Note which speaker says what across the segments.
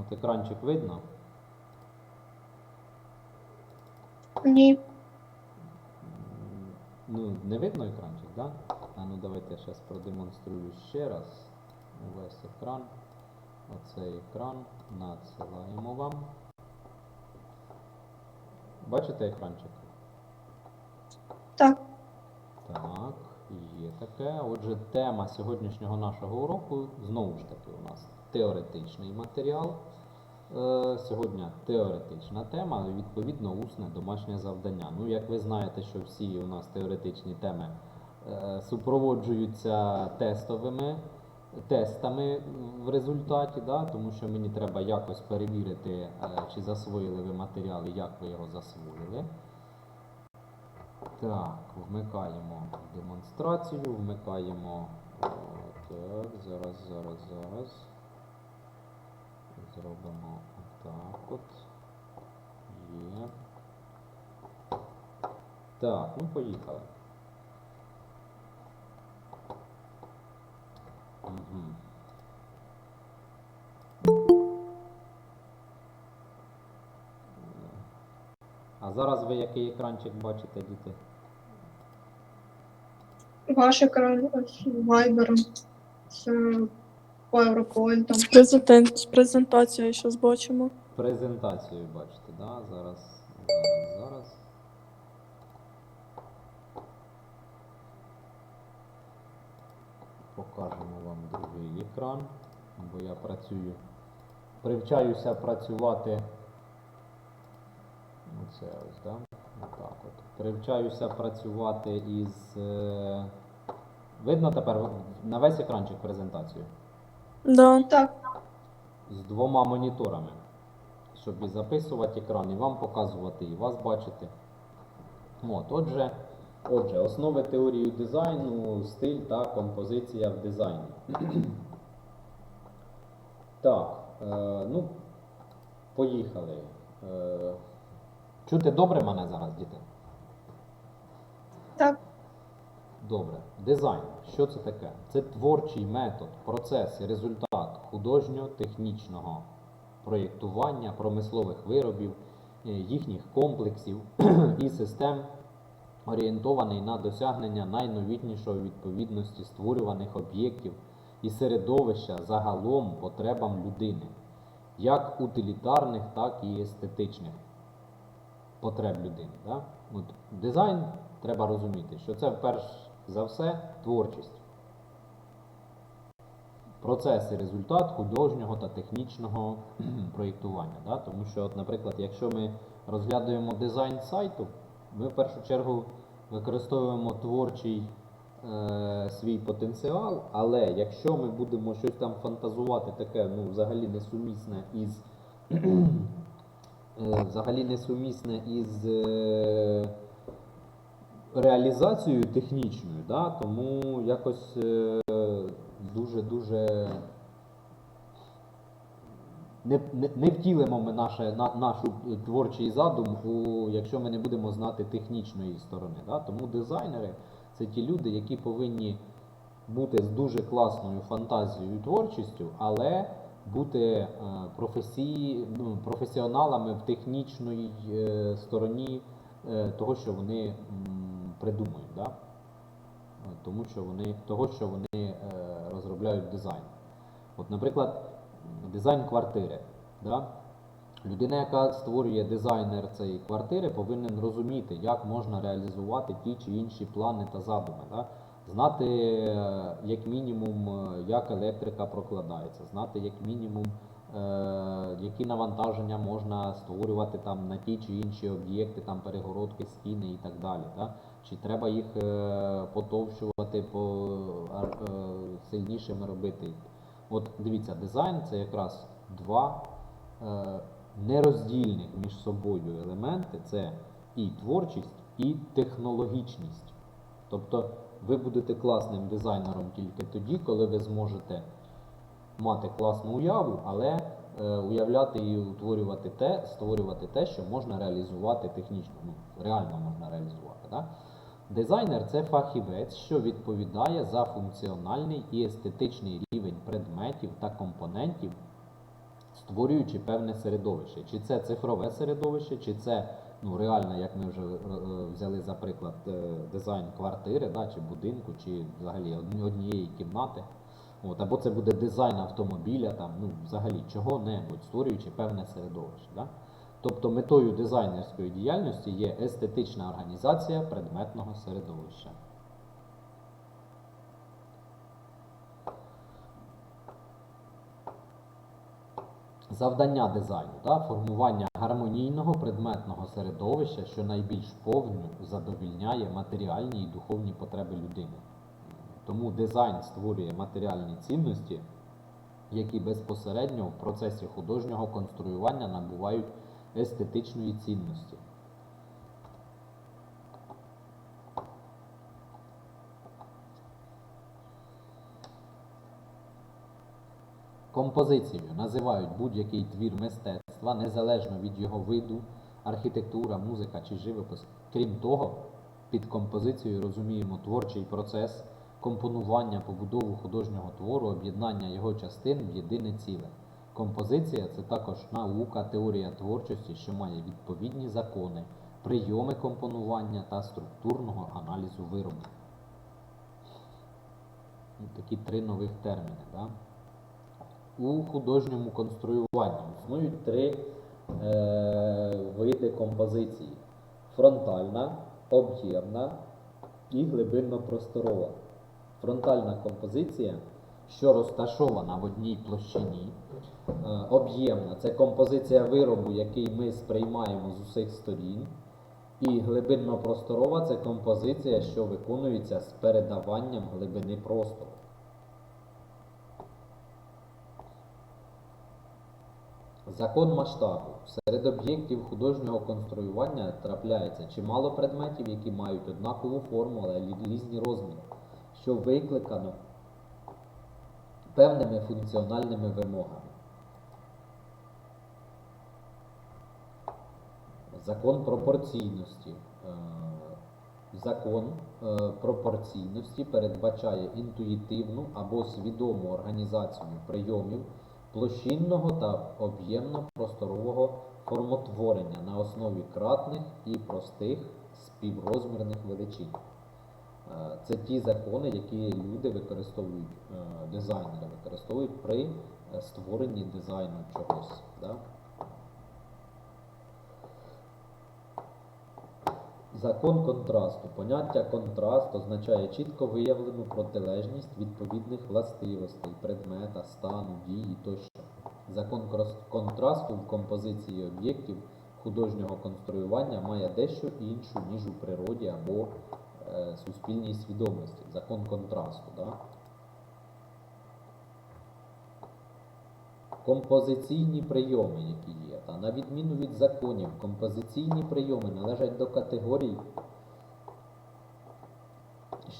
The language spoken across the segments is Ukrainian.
Speaker 1: От екранчик видно.
Speaker 2: Ні.
Speaker 1: Ну, не видно екранчик, так? Да? А ну давайте я зараз продемонструю ще раз увесь екран. Оцей екран надсилаємо вам. Бачите екранчик?
Speaker 2: Так.
Speaker 1: Так, є таке. Отже, тема сьогоднішнього нашого уроку знову ж таки у нас теоретичний матеріал. Е, Сьогодні теоретична тема, відповідно усне домашнє завдання. Ну, як ви знаєте, що всі у нас теоретичні теми е, супроводжуються тестовими тестами в результаті, да? тому що мені треба якось перевірити, е, чи засвоїли ви матеріал як ви його засвоїли. Так, вмикаємо демонстрацію, вмикаємо. Так, зараз, зараз, зараз. Зробимо так от. Є. Так, ну поїхали. Угу. А зараз ви який екранчик бачите, діти?
Speaker 2: Ваш екран з вайбером, PowerPoint.
Speaker 3: З, презентен... з презентацією зараз бачимо.
Speaker 1: Презентацію бачите, да? Зараз, зараз, зараз. Покажемо вам другий екран, бо я працюю. Привчаюся працювати. Оце ось, да? Отак от. Привчаюся працювати із. е, Видно тепер на весь екранчик презентацію?
Speaker 3: Да.
Speaker 2: Так,
Speaker 1: з двома моніторами, щоб і записувати екран, і вам показувати, і вас бачити. От, отже, отже, основи теорії дизайну, стиль та композиція в дизайні. так, е, ну, поїхали. Е, чути добре мене зараз, діти?
Speaker 2: так,
Speaker 1: Добре. Дизайн. Що це таке? Це творчий метод, процес і результат художньо-технічного проєктування промислових виробів, е, їхніх комплексів і систем, орієнтований на досягнення найновітнішої відповідності створюваних об'єктів і середовища загалом потребам людини, як утилітарних, так і естетичних потреб людини. Да? От, дизайн треба розуміти, що це перш за все творчість. Процес і результат художнього та технічного проєктування. Да? Тому що, от, наприклад, якщо ми розглядаємо дизайн сайту, ми в першу чергу використовуємо творчий е, свій потенціал, але якщо ми будемо щось там фантазувати, таке ну, взагалі несумісне із е, взагалі несумісне із е, реалізацією технічною, да? тому якось дуже-дуже не, не, не втілимо ми наше, на, нашу творчий задум, якщо ми не будемо знати технічної сторони. Да? Тому дизайнери це ті люди, які повинні бути з дуже класною фантазією і творчістю, але бути е, професії, ну, професіоналами в технічній е, стороні е, того, що вони придумують. Да? Е, Тому що вони, того, що вони е, розробляють дизайн. От, наприклад, дизайн квартири. Да? Людина, яка створює дизайнер цієї квартири, повинен розуміти, як можна реалізувати ті чи інші плани та задуми. Да? Знати, е, як мінімум, як електрика прокладається, знати, як мінімум, які навантаження можна створювати там на ті чи інші об'єкти, там перегородки, стіни і так далі. Да? Чи треба їх е, потовщувати, по, е, сильнішими робити. От дивіться, дизайн це якраз два е, нероздільних між собою елементи це і творчість, і технологічність. Тобто ви будете класним дизайнером тільки тоді, коли ви зможете мати класну уяву, але уявляти і утворювати те, створювати те, що можна реалізувати технічно, ну, реально можна реалізувати. Да? Дизайнер це фахівець, що відповідає за функціональний і естетичний рівень предметів та компонентів, створюючи певне середовище. Чи це цифрове середовище, чи це ну, реально, як ми вже е, е, взяли за приклад е, дизайн квартири, да, чи будинку, чи взагалі однієї кімнати. От, або це буде дизайн автомобіля, там, ну, взагалі чого-небудь, створюючи певне середовище. Да? Тобто метою дизайнерської діяльності є естетична організація предметного середовища. Завдання дизайну да, формування гармонійного предметного середовища, що найбільш повню задовільняє матеріальні і духовні потреби людини. Тому дизайн створює матеріальні цінності, які безпосередньо в процесі художнього конструювання набувають естетичної цінності. Композицією називають будь-який твір мистецтва незалежно від його виду, архітектура, музика чи живопис. Крім того, під композицією розуміємо творчий процес компонування, побудову художнього твору, об'єднання його частин в єдине ціле. Композиція це також наука, теорія творчості, що має відповідні закони, прийоми компонування та структурного аналізу виробу. Ну, Такі три нових терміни. Да? у художньому конструюванні існують три е, види композиції: фронтальна, об'ємна і глибинно-просторова. Фронтальна композиція, що розташована в одній площині. Е, об'ємна це композиція виробу, який ми сприймаємо з усіх сторін. І глибинно-просторова це композиція, що виконується з передаванням глибини простору. Закон масштабу. Серед об'єктів художнього конструювання трапляється чимало предметів, які мають однакову форму, але різні розміри, що викликано певними функціональними вимогами. Закон пропорційності. Е, Закон е, пропорційності передбачає інтуїтивну або свідому організацію прийомів площинного та об'ємно-просторового формотворення на основі кратних і простих співрозмірних величин. Е, Це ті закони, які люди використовують, е, дизайнери використовують при е, створенні дизайну чогось. Да? Закон контрасту. Поняття контраст означає чітко виявлену протилежність відповідних властивостей, предмета, стану, дії тощо. Закон контрасту в композиції об'єктів художнього конструювання має дещо іншу, ніж у природі або суспільній свідомості. Закон контрасту. Да? Композиційні прийоми, які є, та на відміну від законів, композиційні прийоми належать до категорій,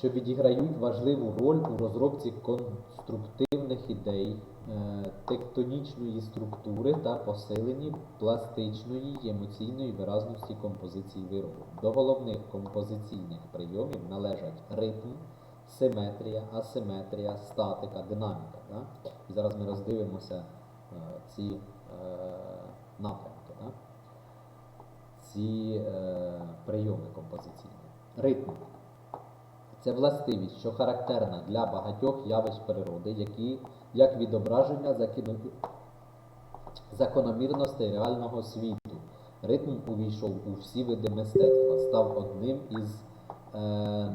Speaker 1: що відіграють важливу роль у розробці конструктивних ідей, е, тектонічної структури та посиленні пластичної і емоційної виразності композиції виробу. До головних композиційних прийомів належать ритм, симетрія, асиметрія, статика, динаміка. Да? І зараз ми роздивимося е, ці е, напрямки, да? ці е, прийоми композиційні. Ритм. Це властивість, що характерна для багатьох явищ природи, які як відображення закину- закономірностей реального світу. Ритм увійшов у всі види мистецтва, став одним із е,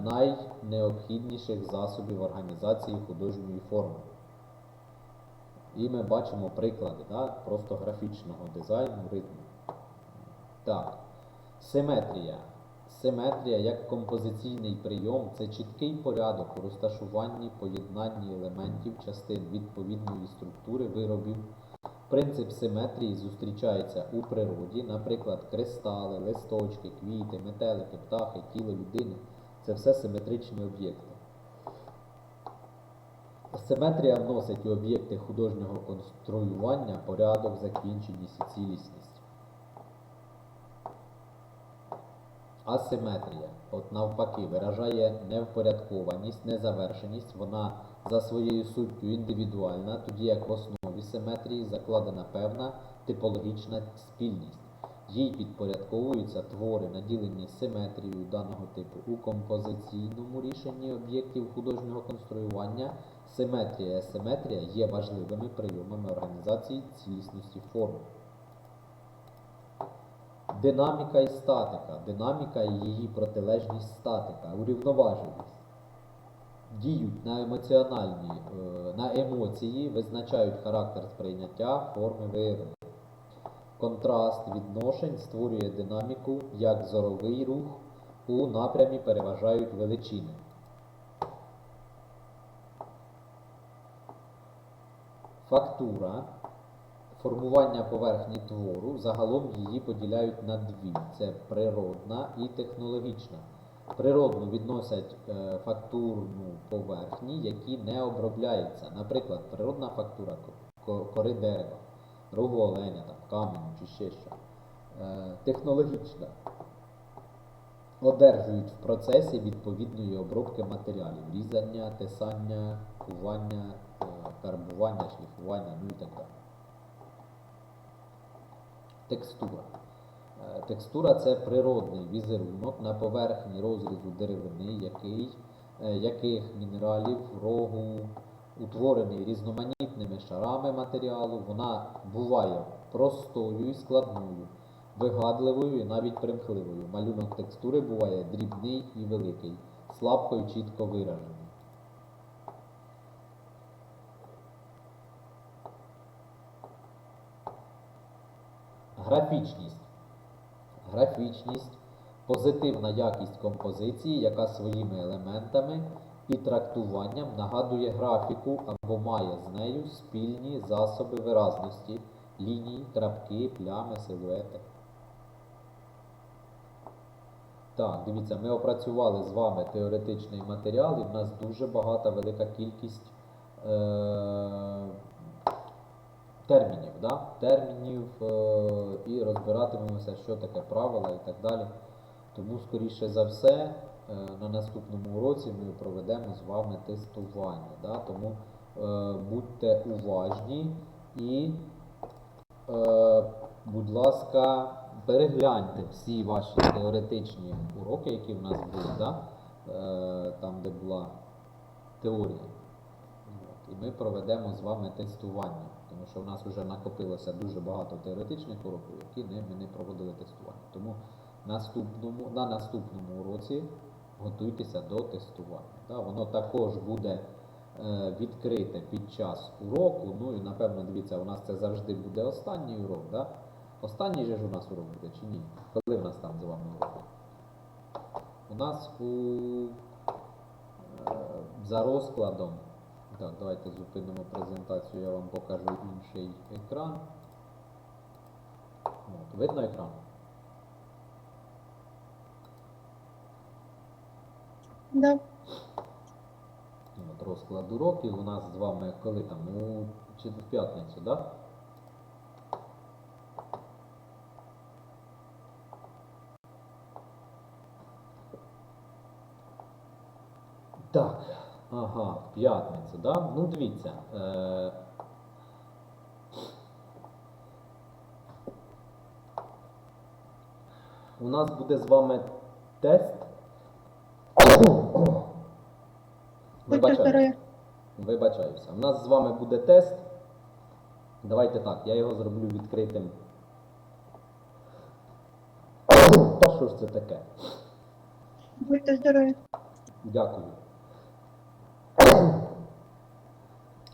Speaker 1: найнеобхідніших засобів організації художньої форми. І ми бачимо приклади да, просто графічного дизайну ритму. Так, симетрія. Симетрія як композиційний прийом це чіткий порядок у розташуванні, поєднанні елементів частин відповідної структури виробів. Принцип симетрії зустрічається у природі, наприклад, кристали, листочки, квіти, метелики, птахи, тіло людини. Це все симетричні об'єкти. Симетрія вносить у об'єкти художнього конструювання порядок, закінченість і цілісність. Асиметрія, от навпаки, виражає невпорядкованість, незавершеність, вона за своєю суттю індивідуальна, тоді як в основі симетрії закладена певна типологічна спільність. Їй підпорядковуються твори, наділені симетрією даного типу у композиційному рішенні об'єктів художнього конструювання. Симетрія і асиметрія є важливими прийомами організації цілісності форми. Динаміка і статика. Динаміка і її протилежність статика, урівноваженість. Діють на емоціональні, е, на емоції, визначають характер сприйняття форми виявлення. Контраст відношень створює динаміку, як зоровий рух у напрямі переважають величини. Фактура формування поверхні твору, загалом її поділяють на дві: це природна і технологічна. Природну відносять е, фактурну поверхні, які не обробляються. Наприклад, природна фактура ко- ко- кори дерева, рогу оленя, там, каменю чи ще що. Е, технологічна одержують в процесі відповідної обробки матеріалів, різання, тесання, кування, е, карбування, шліфування, ну і так далі. Текстура. Е, Текстура це природний візерунок на поверхні розрізу деревини, який, е, яких мінералів рогу утворений різноманітними шарами матеріалу. Вона буває простою і складною, вигадливою і навіть примхливою. Малюнок текстури буває дрібний і великий, слабко і чітко виражений. Графічність. Графічність позитивна якість композиції, яка своїми елементами і трактуванням нагадує графіку або має з нею спільні засоби виразності, лінії, крапки, плями, силуети. Так, дивіться, ми опрацювали з вами теоретичний матеріал, і в нас дуже багата велика кількість е- термінів, да? термінів е- і розбиратимемося, що таке правила і так далі. Тому, скоріше за все, е, на наступному уроці ми проведемо з вами тестування. Да? Тому е, будьте уважні і, будь ласка, перегляньте всі ваші теоретичні уроки, які в нас були, да? там, де була теорія. І ми проведемо з вами тестування, тому що в нас вже накопилося дуже багато теоретичних уроків, які ми не проводили тестування. Тому наступному, на наступному уроці готуйтеся до тестування. Да? Воно також буде е, відкрите під час уроку. Ну і напевно, дивіться, у нас це завжди буде останній урок. Да? Останній же ж у нас урок буде чи ні? Коли в нас там з вами урок? У нас у, е, за розкладом. Так, давайте зупинимо презентацію, я вам покажу інший екран. От, видно екран?
Speaker 2: Да.
Speaker 1: От, розклад уроків у нас з вами коли там? У чи в п'ятницю, да? Так, ага, п'ятницю, да? Ну дивіться. Е- у нас буде з вами тест. Вибачаю. Вибачаюся. У нас з вами буде тест. Давайте так, я його зроблю відкритим. Та що ж це таке?
Speaker 2: Будьте здорові.
Speaker 1: Дякую.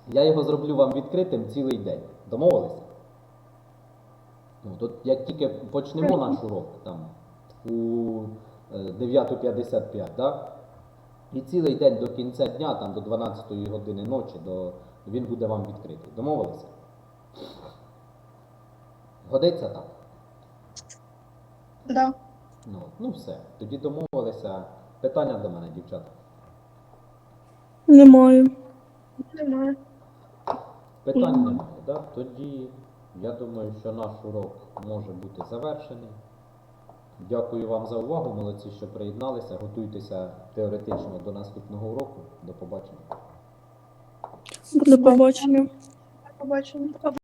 Speaker 1: Я його зроблю вам відкритим цілий день. Домовилися? Ну, от як тільки почнемо наш урок там у е, 9.55, да? і цілий день до кінця дня, там до 12 години ночі, до... він буде вам відкритий. Домовилися? Годиться так?
Speaker 2: Да.
Speaker 1: Ну, ну все. Тоді домовилися. Питання до мене, дівчата.
Speaker 3: Немає.
Speaker 2: Немає.
Speaker 1: Питань немає, да? Тоді я думаю, що наш урок може бути завершений. Дякую вам за увагу, молодці, що приєдналися. Готуйтеся теоретично до наступного уроку. До побачення.
Speaker 3: До побачення.
Speaker 2: Побачимо.